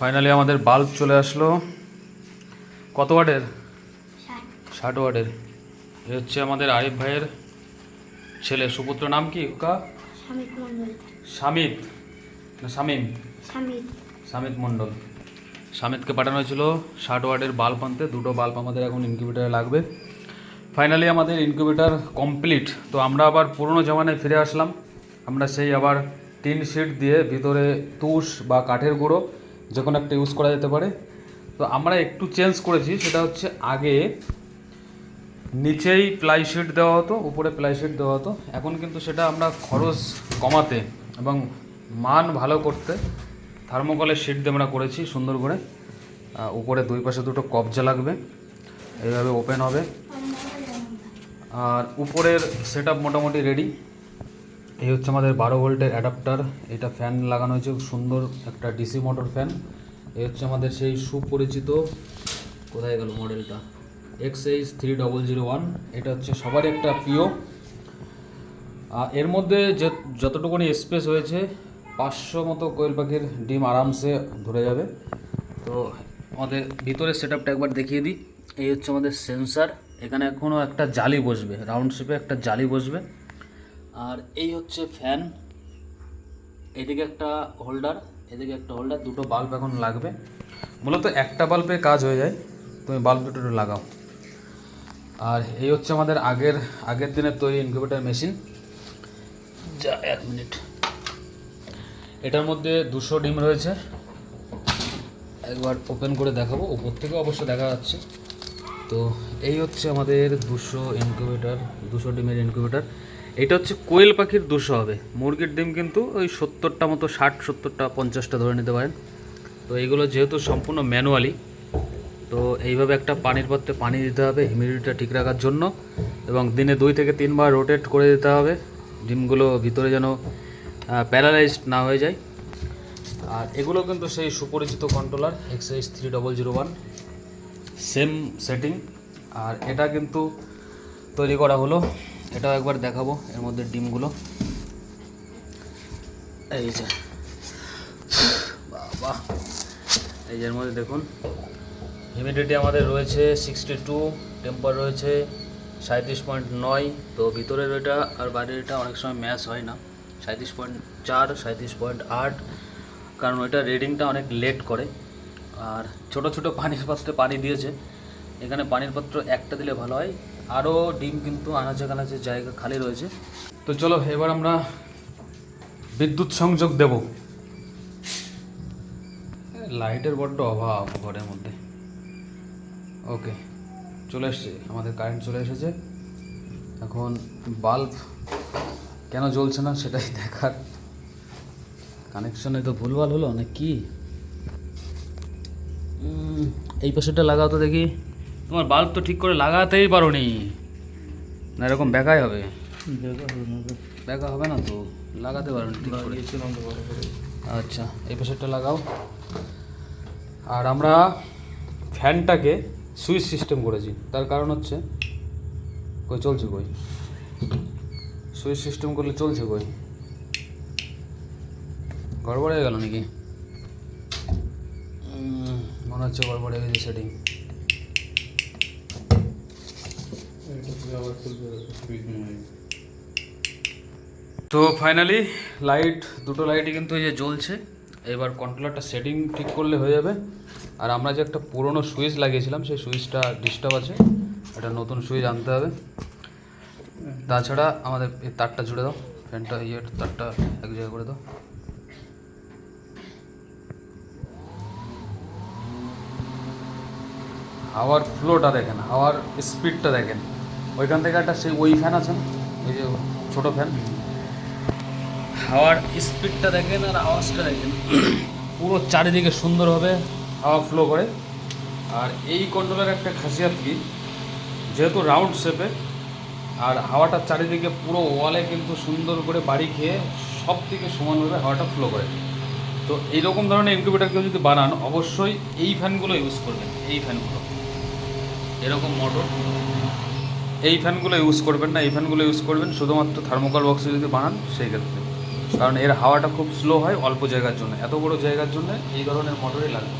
Finally আমাদের bulb চলে আসলো। কত ওয়াটের? ষাট। ওয়াটের। এ হচ্ছে আমাদের আরিফ ভাইয়ের ছেলে। সুপুত্র নাম কি স্বামী সামিত না শামিম। স্বামী সামিত মণ্ডল। সামিতকে পাঠানো হয়েছিল ষাট ওয়াটের বাল্ব আনতে। দুটো বাল্ব আমাদের এখন ইনকিউবেটারে লাগবে। ফাইনালি আমাদের ইনকিউবেটার কমপ্লিট তো আমরা আবার পুরনো জামানায় ফিরে আসলাম। আমরা সেই আবার টিন শিট দিয়ে ভিতরে তুষ বা কাঠের গুঁড়ো যে কোনো একটা ইউজ করা যেতে পারে। তো আমরা একটু চেঞ্জ করেছি, সেটা হচ্ছে আগে নিচেই প্লাই শিট দেওয়া হতো, উপরে প্লাই শিট দেওয়া হতো। এখন কিন্তু সেটা আমরা খরচ কমাতে এবং মান ভালো করতে থার্মোকলের শিট দিয়ে আমরা করেছি সুন্দর করে। উপরে দুই পাশে দুটো কবজা লাগবে, এইভাবে ওপেন হবে। আর উপরের সেট মোটামুটি রেডি এই হচ্ছে আমাদের বারো ভোল্টের অ্যাডাপ্টার এটা ফ্যান লাগানো হয়েছে সুন্দর একটা ডিসি মোটর ফ্যান এই হচ্ছে আমাদের সেই সুপরিচিত, কোথায় গেল মডেলটা X H three double zero one এটা হচ্ছে সবারই একটা প্রিয় এর মধ্যে যে, যতটুকুনি স্পেস হয়েছে, পাঁচশো মতো কোয়েল পাখির ডিম আরামসে ধরে যাবে। তো আমাদের ভিতরের সেট আপটা একবার দেখিয়ে দিই। এই হচ্ছে আমাদের সেন্সার এখানে এখনও একটা জালি বসবে রাউন্ড শেপে একটা জালি বসবে। আর এই হচ্ছে ফ্যান এদিকে একটা হোল্ডার এদিকে একটা হোল্ডার দুটো বাল্ব এখন লাগবে। মূলত একটা বাল্বে কাজ হয়ে যায়। তুমি বাল্ব দুটো লাগাও। আর এই হচ্ছে আমাদের আগের আগের দিনের তৈরি ইনকিউবেটার মেশিন যা, এক মিনিট এটার মধ্যে দুশো ডিম রয়েছে। একবার ওপেন করে দেখাবো। উপর থেকে অবশ্য দেখা যাচ্ছে। তো এই হচ্ছে আমাদের দুশো ইনকিউবেটার দুশো ডিমের ইনকিউবেটার এটা হচ্ছে কোয়েল পাখির দুশো হবে। মুরগির ডিম কিন্তু ওই সত্তরটা মতো, ষাট, সত্তরটা, পঞ্চাশটা ধরে নিতে পারেন। তো এইগুলো যেহেতু সম্পূর্ণ ম্যানুয়ালি, তো এইভাবে একটা পানির পাত্রে পানি দিতে হবে, হিউমিডিটিটা ঠিক রাখার জন্য। এবং দিনে দুই থেকে তিনবার রোটেট করে দিতে হবে, ডিমগুলো ভিতরে যেন প্যারালাইজড না হয়ে যায়। আর এগুলো কিন্তু সেই সুপরিচিত controller X H three double zero one, same setting. আর এটা কিন্তু তৈরি করা হলো এটাও একবার দেখাবো, এর মধ্যে ডিমগুলো। এই যে। বাবা। এই যে এর মধ্যে দেখুন। হিউমিডিটি আমাদের রয়েছে সিক্সটি টু টেম্পার রয়েছে সাঁত্রিশ পয়েন্ট নয়, তো ভিতরের এটা আর বাইরের এটা অনেক সময় ম্যাচ হয় না। সাঁত্রিশ পয়েন্ট চার সাঁত্রিশ পয়েন্ট আট, কারণ ওইটা রিডিংটা অনেক লেট করে। আর ছোট ছোট পানির পাত্রে পানি দিয়েছে। এখানে পানির পাত্র একটা দিলে ভালো হয় আরও ডিম কিন্তু আনাচে কানাচে জায়গা খালি রয়েছে। তো চলো, এবার আমরা বিদ্যুৎ সংযোগ দেব। লাইটের বড্ড অভাব ঘরের মধ্যে। ওকে, চলে এসছে। আমাদের কারেন্ট চলে এসেছে। এখন বাল্ব কেন জ্বলছে না সেটাই দেখার। কানেকশনে তো ভুলভাল হলো না কি এই পাশেটা লাগাও তো দেখি। তোমার বাল্ব তো ঠিক করে লাগাতেই পারো নি না এরকম বেকাই হবে। বেকা হবে না তো। লাগাতে পারো ঠিক করে। আচ্ছা এই পাশেরটা লাগাও। আর আমরা ফ্যানটাকে সুইচ সিস্টেম করেছি। তার কারণ হচ্ছে কই চলছে কই? সুইচ সিস্টেম করলে চলছে কই? গড়বড় হয়ে গেল নাকি? মনে হচ্ছে গড়বড় হয়ে গেছে সেটিং তো ফাইনালি লাইট দুটো লাইটই কিন্তু এই যে জ্বলছে। এবার কন্ট্রোলারটা সেটিং ঠিক করলে হয়ে যাবে। আর আমরা যে একটা পুরনো সুইচ লাগিয়েছিলাম, সেই সুইচটা ডিস্টার্ব আছে। একটা নতুন সুইচ আনতে হবে। তাছাড়া আমাদের এই তারটা জুড়ে দাও। ফ্যানটা ইয়ে তারটা এক জায়গায় করে দাও। হাওয়ার ফ্লোটা দেখেন হাওয়ার স্পিডটা দেখেন। ওইখান থেকে একটা সেই ওই ফ্যান আছে ওই যে ছোটো ফ্যান হাওয়ার স্পিডটা দেখেন আর আওয়াজটা দেখেন। পুরো চারিদিকে সুন্দরভাবে হাওয়া ফ্লো করে। আর এই কন্ট্রোলের একটা খাসিয়াত কি? যেহেতু রাউন্ড শেপে আর হাওয়াটা চারিদিকে পুরো ওয়ালে কিন্তু সুন্দর করে বাড়ি খেয়ে সব থেকে সমানভাবে হাওয়াটা ফ্লো করে। তো এইরকম ধরনের ইনকিউবেটার কেউ যদি বানান, অবশ্যই এই ফ্যানগুলো ইউজ করবেন, এই ফ্যানগুলো এরকম মোটর এই ফ্যানগুলো ইউজ করবেন না, এই ফ্যানগুলো ইউজ করবেন, শুধুমাত্র থার্মোকল বক্সে যদি বানান, সেই ক্ষেত্রে। কারণ এর হাওয়াটা খুব স্লো হয় অল্প জায়গার জন্য, এত বড় জায়গার জন্য এই ধরনের মোটরই লাগে।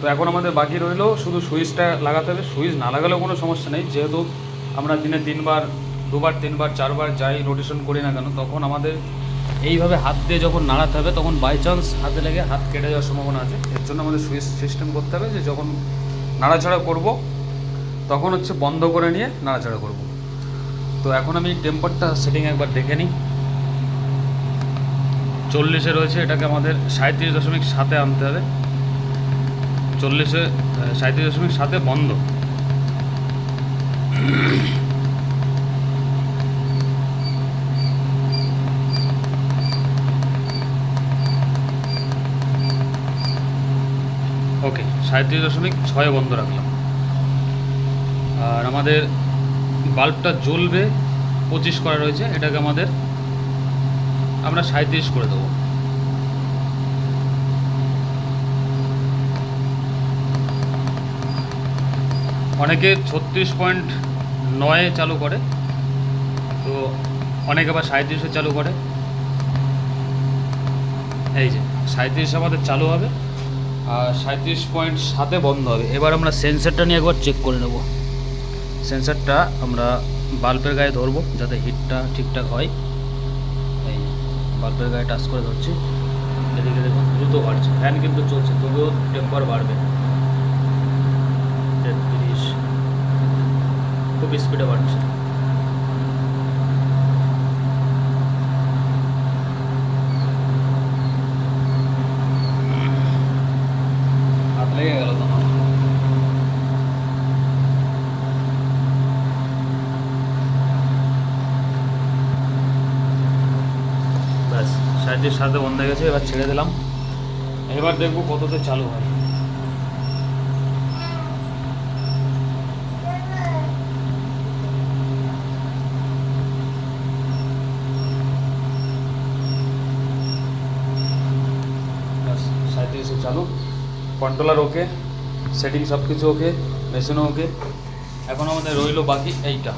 তো এখন আমাদের বাকি রইল, শুধু সুইচটা লাগাতে হবে, সুইচ না লাগালেও কোনো সমস্যা নেই, যেহেতু আমরা দিনে তিনবার, দুবার, তিনবার, চারবার যাই রোটেশন করি না কেন, তখন আমাদের এইভাবে হাত দিয়ে যখন নাড়াতে হবে, তখন বাই চান্স হাতে লেগে হাত কেটে যাওয়ার সম্ভাবনা আছে। এর জন্য আমাদের সুইচ সিস্টেম করতে হবে যে যখন নাড়াচাড়া করব তখন হচ্ছে বন্ধ করে নিয়ে নাড়াচাড়া করব। তো এখন আমি টেম্পারটা সেটিং একবার দেখে নিই। চল্লিশে রয়েছে, এটাকে আমাদের সাঁত্রিশ দশমিক সাতে আনতে হবে। চল্লিশে সাঁত্রিশ দশমিক সাতে বন্ধ। ওকে সাঁত্রিশ দশমিক ছয় বন্ধ রাখলাম। আর আমাদের বাল্বটা জ্বলবে, পঁচিশ করা রয়েছে, এটাকে আমাদের আমরা সাঁত্রিশ করে দেবো। অনেকে ছত্রিশ পয়েন্ট নয়ে চালু করে, তো অনেকে আবার সাঁত্রিশে চালু করে। এই যে সাঁত্রিশ আমাদের চালু হবে, আর সাঁত্রিশ পয়েন্ট সাতে বন্ধ হবে। এবার আমরা সেন্সারটা নিয়ে একবার চেক করে নেব। সেন্সারটা আমরা বাল্বের গায়ে ধরবো, যাতে হিটটা ঠিকঠাক হয়। এই বাল্বের গায়ে টাচ করে ধরছি। এদিকে দেখুন, দ্রুত বাড়ছে। ফ্যান কিন্তু চলছে, তবুও টেম্পার বাড়বে। তেত্রিশ। খুব স্পিডে বাড়ছে হাত লেগে গেল তো ব্যাস সাইডের সাথে বন্ধ হয়ে গেছে, এবার ছেড়ে দিলাম। এবার দেখব কততে চালু হয়। চালু। কন্ট্রোলার ওকে সেটিং সব কিছু ওকে মেশিনও ওকে এখন আমাদের রইল বাকি এইটা।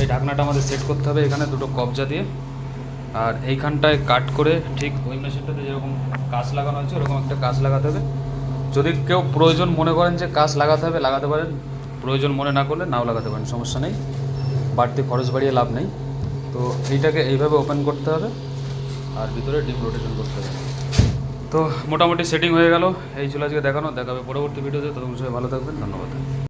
এই ঢাকনাটা আমাদের সেট করতে হবে, এখানে দুটো কবজা দিয়ে। আর এইখানটায় কাট করে ঠিক ওই মেশিনটাতে যেরকম কাজ লাগানো হয়েছে ওরকম একটা কাজ লাগাতে হবে। যদি কেউ প্রয়োজন মনে করেন যে কাজ লাগাতে হবে, লাগাতে পারেন। প্রয়োজন মনে না করলে নাও লাগাতে পারেন, সমস্যা নেই। বাড়তি খরচ বাড়িয়ে লাভ নেই। তো এইটাকে এইভাবে ওপেন করতে হবে আর ভিতরে ডিপ রোটেশন করতে হবে। তো মোটামুটি সেটিং হয়ে গেল। এই ছিল আজকে দেখানো। দেখাবে পরবর্তী ভিডিওতে তখন সবাই ভালো থাকবেন। ধন্যবাদ।